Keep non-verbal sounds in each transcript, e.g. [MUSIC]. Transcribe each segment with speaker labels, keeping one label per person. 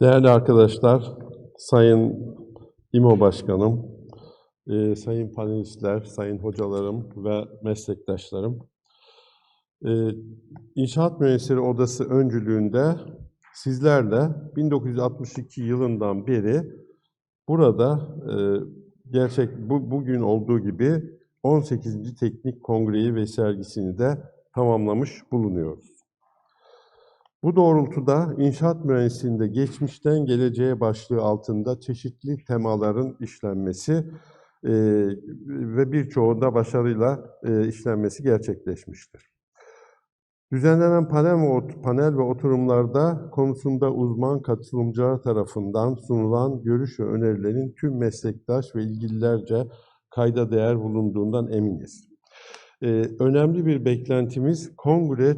Speaker 1: Değerli arkadaşlar, Sayın İMO Başkanım, e, sayın panelistler, sayın hocalarım ve meslektaşlarım, e, İnşaat Mühendisleri Odası öncülüğünde sizlerle 1962 yılından beri burada e, gerçek bu, bugün olduğu gibi 18. Teknik Kongreyi ve sergisini de tamamlamış bulunuyoruz. Bu doğrultuda inşaat mühendisliğinde geçmişten geleceğe başlığı altında çeşitli temaların işlenmesi e, ve birçoğunda başarıyla e, işlenmesi gerçekleşmiştir. Düzenlenen panel ve, panel ve oturumlarda konusunda uzman katılımcılar tarafından sunulan görüş ve önerilerin tüm meslektaş ve ilgililerce kayda değer bulunduğundan eminiz. Ee, önemli bir beklentimiz kongre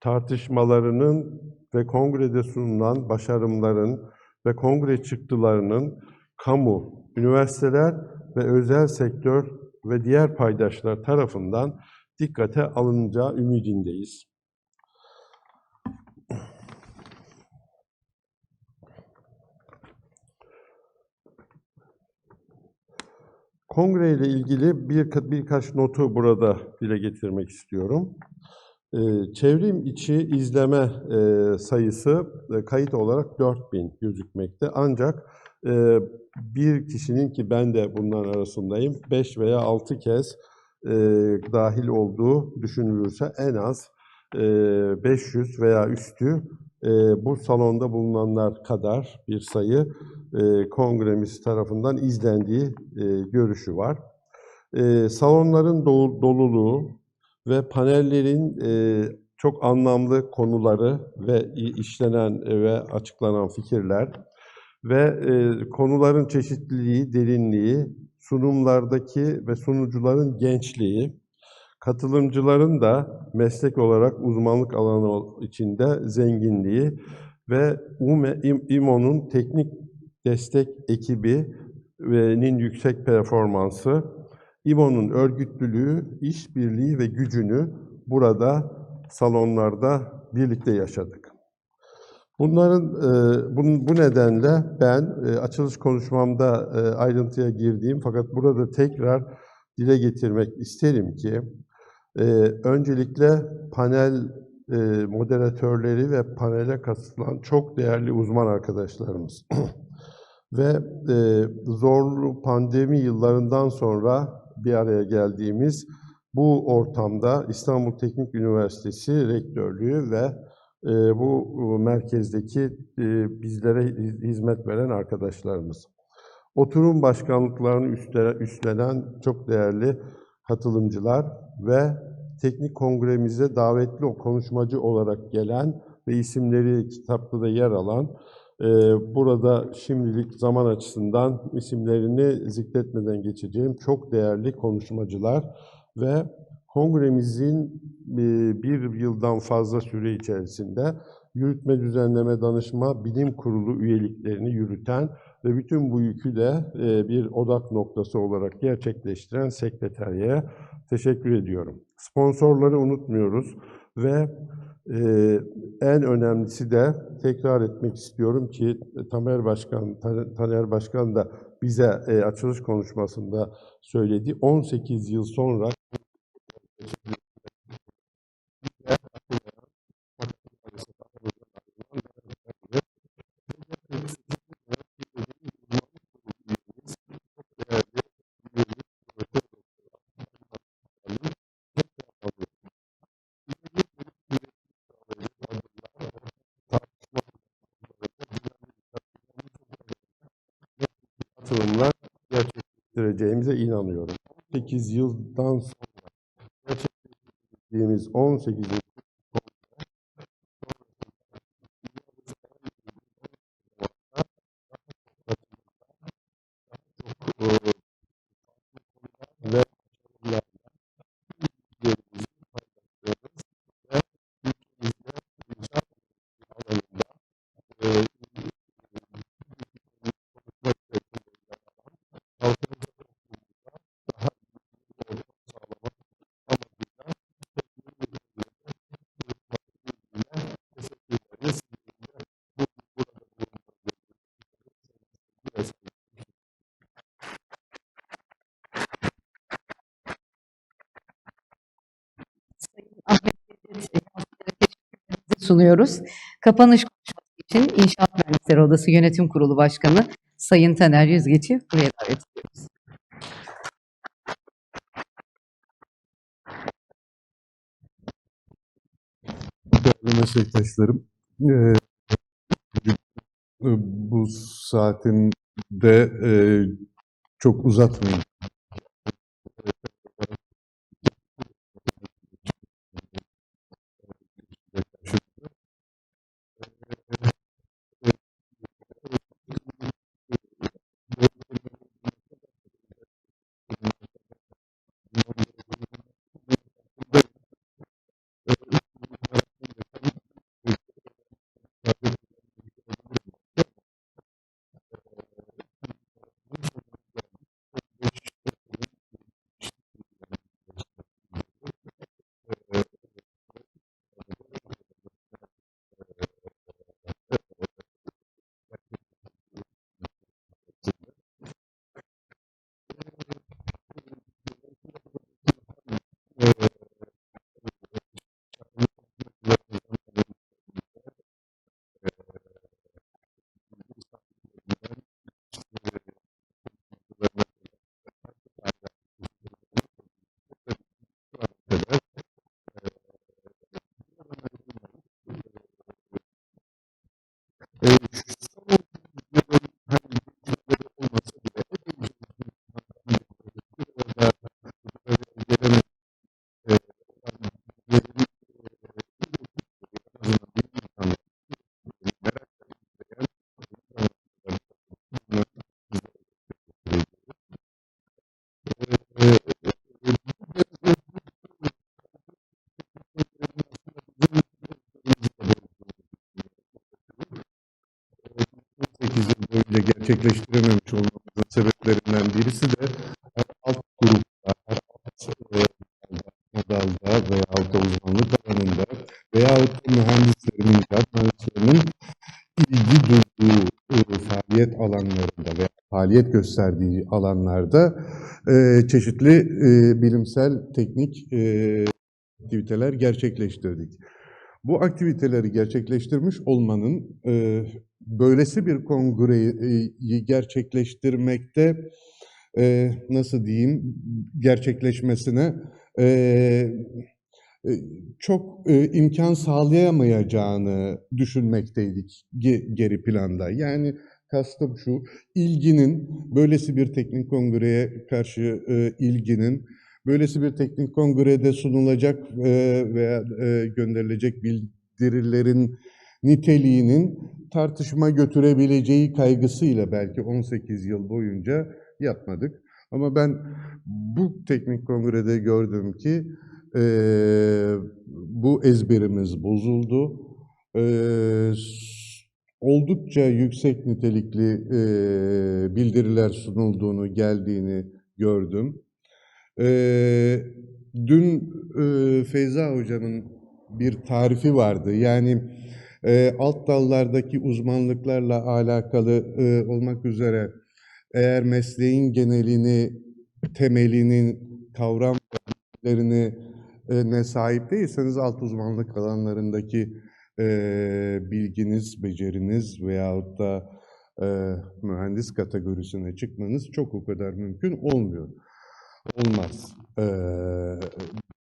Speaker 1: tartışmalarının ve kongrede sunulan başarımların ve kongre çıktılarının kamu, üniversiteler ve özel sektör ve diğer paydaşlar tarafından dikkate alınacağı ümidindeyiz. Kongre ile ilgili bir, birkaç notu burada dile getirmek istiyorum. Ee, çevrim içi izleme e, sayısı e, kayıt olarak 4000 gözükmekte. Ancak e, bir kişinin ki ben de bunların arasındayım, 5 veya 6 kez dahil olduğu düşünülürse en az e, 500 veya üstü bu salonda bulunanlar kadar bir sayı kongremiz tarafından izlendiği görüşü var. Salonların dolu- doluluğu ve panellerin e, çok anlamlı konuları ve işlenen e, ve açıklanan fikirler ve e, konuların çeşitliliği, derinliği, sunumlardaki ve sunucuların gençliği, katılımcıların da meslek olarak uzmanlık alanı içinde zenginliği ve UME, İM- İMO'nun teknik destek ekibinin yüksek performansı, İMO'nun örgütlülüğü, işbirliği ve gücünü burada salonlarda birlikte yaşadık. Bunların e, bu, bu nedenle ben e, açılış konuşmamda e, ayrıntıya girdiğim fakat burada tekrar dile getirmek isterim ki e, öncelikle panel e, moderatörleri ve panele katılan çok değerli uzman arkadaşlarımız [CLEARS THROAT] ve e, zorlu pandemi yıllarından sonra bir araya geldiğimiz bu ortamda İstanbul Teknik Üniversitesi Rektörlüğü ve e, bu e, merkezdeki e, bizlere hiz- hizmet veren arkadaşlarımız. Oturum başkanlıklarını üstle- üstlenen çok değerli katılımcılar ve teknik kongremize davetli o konuşmacı olarak gelen ve isimleri kitapta da yer alan burada şimdilik zaman açısından isimlerini zikretmeden geçeceğim çok değerli konuşmacılar ve kongremizin e, bir yıldan fazla süre içerisinde yürütme, düzenleme, danışma, bilim kurulu üyeliklerini yürüten ve bütün bu yükü de e, bir odak noktası olarak gerçekleştiren sekreteriye teşekkür ediyorum. Sponsorları unutmuyoruz ve e, en önemlisi de tekrar etmek istiyorum ki Tamer Başkan, Tan- Taner Başkan da bize e, açılış konuşmasında söyledi. 18 yıl sonra gerçekleştireceğimize inanıyorum. 18 yıldan sonra gerçekleştirdiğimiz 18 yıl ve
Speaker 2: sunuyoruz. Kapanış konuşması için İnşaat Mühendisleri Odası Yönetim Kurulu Başkanı Sayın Taner Yüzgeç'i buraya davet ediyoruz.
Speaker 3: Değerli meslektaşlarım, eee, bu saatinde eee, çok uzatmayayım. Gerçekleştirememiş olmamızın sebeplerinden birisi de her alt grupta, her alt dalda veya da uzmanlık alanında veyahut da mühendislerin, inşaat ilgi duyduğu e, faaliyet alanlarında veya faaliyet gösterdiği alanlarda e, çeşitli e, bilimsel, teknik e, aktiviteler gerçekleştirdik. Bu aktiviteleri gerçekleştirmiş olmanın e, böylesi bir kongreyi gerçekleştirmekte e, nasıl diyeyim gerçekleşmesine e, e, çok e, imkan sağlayamayacağını düşünmekteydik ge- geri planda. Yani kastım şu, ilginin, böylesi bir teknik kongreye karşı e, ilginin, böylesi bir teknik kongrede sunulacak e, veya e, gönderilecek bildirilerin niteliğinin tartışma götürebileceği kaygısıyla belki 18 yıl boyunca yapmadık. Ama ben bu teknik kongrede gördüm ki eee, bu ezberimiz bozuldu. S- oldukça yüksek nitelikli eee, bildiriler sunulduğunu, geldiğini gördüm. Eee, dün eee, Feyza Hoca'nın bir tarifi vardı. Yani eee, alt dallardaki uzmanlıklarla alakalı eee, olmak üzere eğer mesleğin genelini, temelinin, kavram bilgilerini e, ne sahip değilseniz alt uzmanlık alanlarındaki eee, bilginiz, beceriniz veyahut da eee, mühendis kategorisine çıkmanız çok o kadar mümkün olmuyor. Olmaz eee,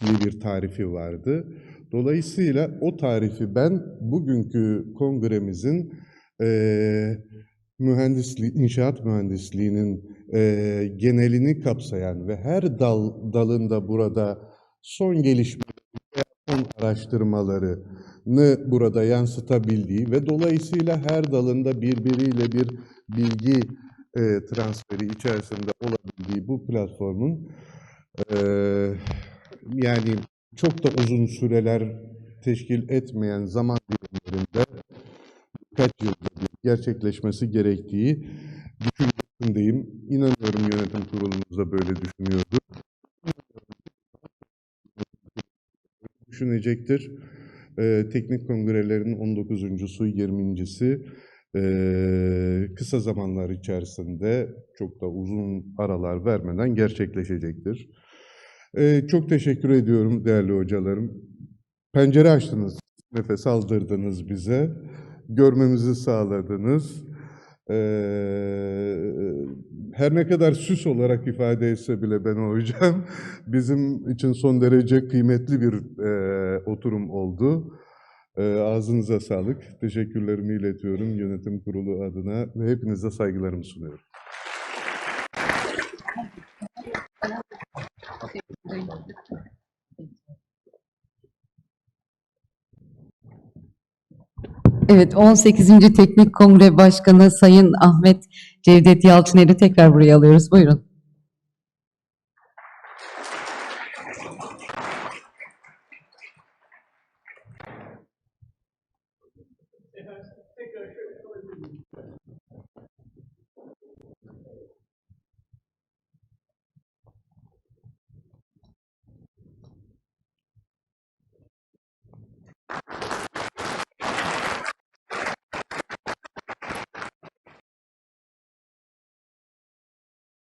Speaker 3: diye bir tarifi vardı. Dolayısıyla o tarifi ben bugünkü kongremizin eee mühendisliği, inşaat mühendisliğinin eee, genelini kapsayan ve her dal dalında burada son gelişme son araştırmalarını burada yansıtabildiği ve dolayısıyla her dalında birbiriyle bir bilgi eee, transferi içerisinde olabildiği bu platformun eee, yani çok da uzun süreler teşkil etmeyen zaman dilimlerinde birkaç yılda gerçekleşmesi gerektiği düşüncesindeyim. İnanıyorum yönetim kurulumuz da böyle düşünüyordu. Düşünecektir. Eee, teknik kongrelerin 19.sü, 20.si eee, kısa zamanlar içerisinde çok da uzun aralar vermeden gerçekleşecektir. Eee, çok teşekkür ediyorum değerli hocalarım. Pencere açtınız. nefes aldırdınız bize. Görmemizi sağladınız. Ee, her ne kadar süs olarak ifade etse bile ben o hocam, [LAUGHS] bizim için son derece kıymetli bir e, oturum oldu. E, ağzınıza sağlık. Teşekkürlerimi iletiyorum yönetim kurulu adına ve hepinize saygılarımı sunuyorum.
Speaker 2: Evet, 18. Teknik Kongre Başkanı Sayın Ahmet Cevdet Yalçıner'i tekrar buraya alıyoruz. Buyurun. Efendim?